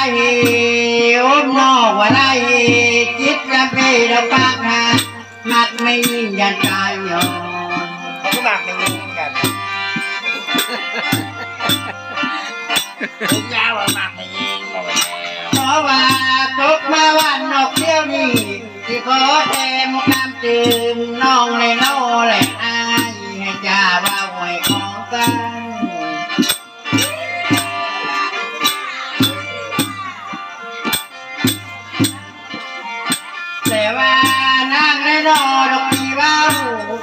อุบโนวะไรจิตระเบียปาะนะมัดไม่ยินยันตายโยทุกหนักไม่ยินกันทุกยาวหนักไม่ยิ่งเพราะว่าตกมาวันนกเที่ยวนี้ที่ขอเทมกน้ำจืมน้องเลยโน่เลยอายให้จ่าว่าหวยของกัน แต่ว่านางได้รอดอกปีว่า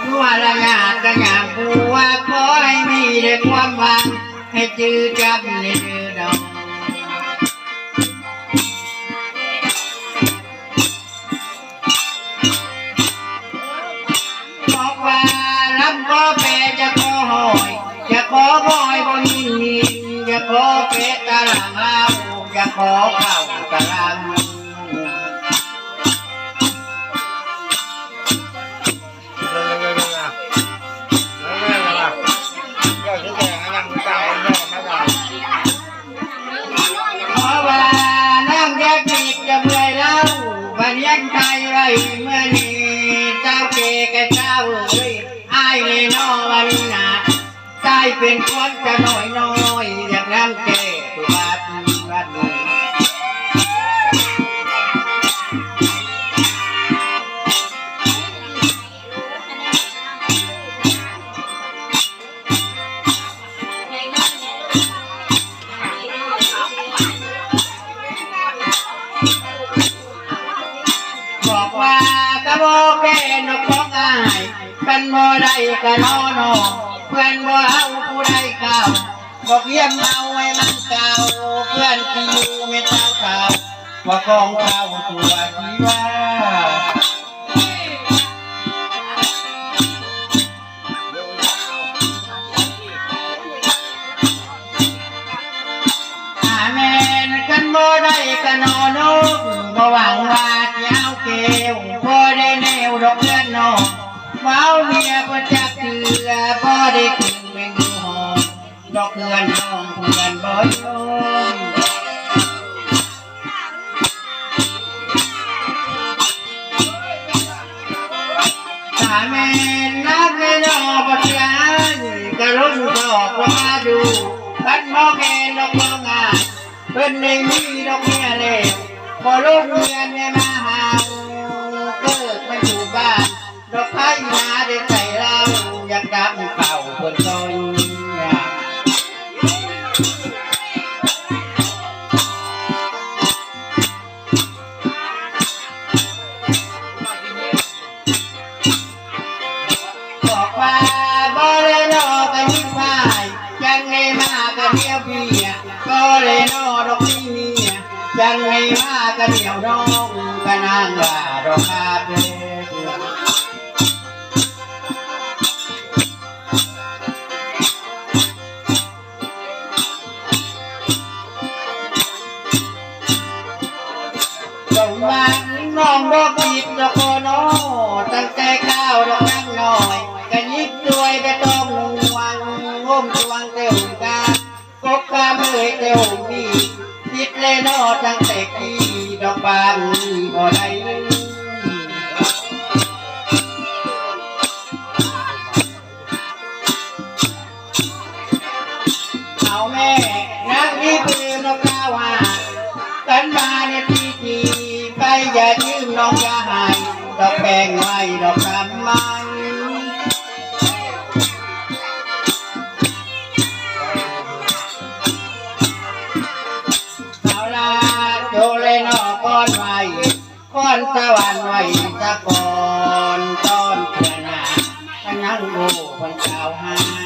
หัวละงาดกระงามผู้ว่าขอให้มีได้ความหวังให้จืดจำในเดือดอกบอกว่าลำก็แปรจะขอหอยจะขอบอยบนหินจะขอเป็ดตะลังลาวจะขอข้าวตะลัง ว้เมื่อนี้เจ้าเกกเจ้าเอ้ยไอ้เลนอวันนี้นะใจเป็นคนจะน้อยน้อยอย่างนั้นเกากแกนกของอายเป็นบ่ได้กะนอนอเพื่อนบ่เอาผู้ใดเก่าบอกเยี่ยมเอาไว้มันเก่าเพื่อนที่อยู่ไม่เท่าเก่าว่าของเขาตัวที่ว่าอาแม่นกันบ่ได้กันอนกบ่หวังว่าสิเอกเลือนนองเมาเมียบ่จักเถือบ่ได้กินเมนูหอมดอกเลือนน้องเพื่อนบ่ยอมถ้าแม่นนักเลยนอบ่เสียก็ลุ้ดอกว่ามาดูคันบ่แม่นดอกบ่งานเพิ่นได้มีดอกเมียแล้วพอลูกเมียเนี่ยมาหา กไผ่นาได้ใส่เราอยากดับเป่าเพิ่นซอยเนี่ยบอกว่าบ่เลยนอกันยิ่งพายยังไงมากันเดียวเพียก็เลยนอดอกนี้เมียยังไงมากันเดียวน้องกันนางว่าดอกคาเฟ่ ยเตียวมีจิตเลยนอตั้งแต่กี้ดอกบานบ่ได้เอาแม่นักนี้คือนกกาว่ากันมาในปีทีไปอย่ายืมน้องอย่าหายดอกแบ่งไว้ดอกทำมา อนไว้ก้อนสวรรค์ไว้ตะกอนตอนเพื่อนาพนังโง่คนเก่าหา